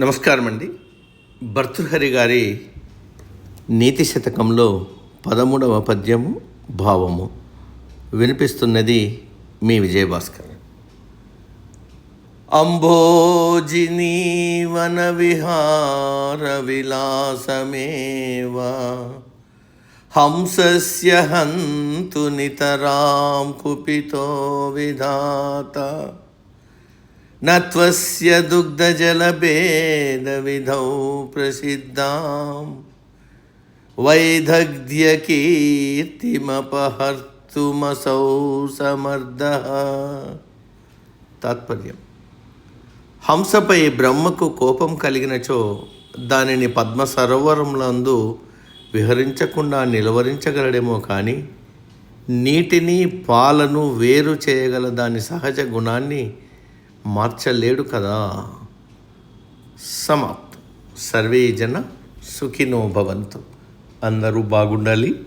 నమస్కారం అండి. భర్తృహరి గారి నీతి శతకంలో పదమూడవ పద్యము భావము. వినిపిస్తున్నది మీ విజయభాస్కర్. అంబోజినీ వన విహార విలాసమేవా. హంసస్య హంతు నితరాం కుపితో విధాత. నత్వస్య దుగ్ధజలభేదవిధౌ ప్రసిద్ధాం వైదగ్ధ్యకీర్తిమపహర్తుమసౌ సమర్థ తాత్పర్యం హంసపై బ్రహ్మకు కోపం కలిగినచో దానిని పద్మ సరోవరంలందు విహరించకుండా నిలువరించగలడేమో కానీ నీటిని పాలను వేరు చేయగల దాని సహజ గుణాన్ని మార్చలేడు కదా. సమాప్తం. సర్వే జన సుఖినో భవంతు. అందరూ బాగుండాలి.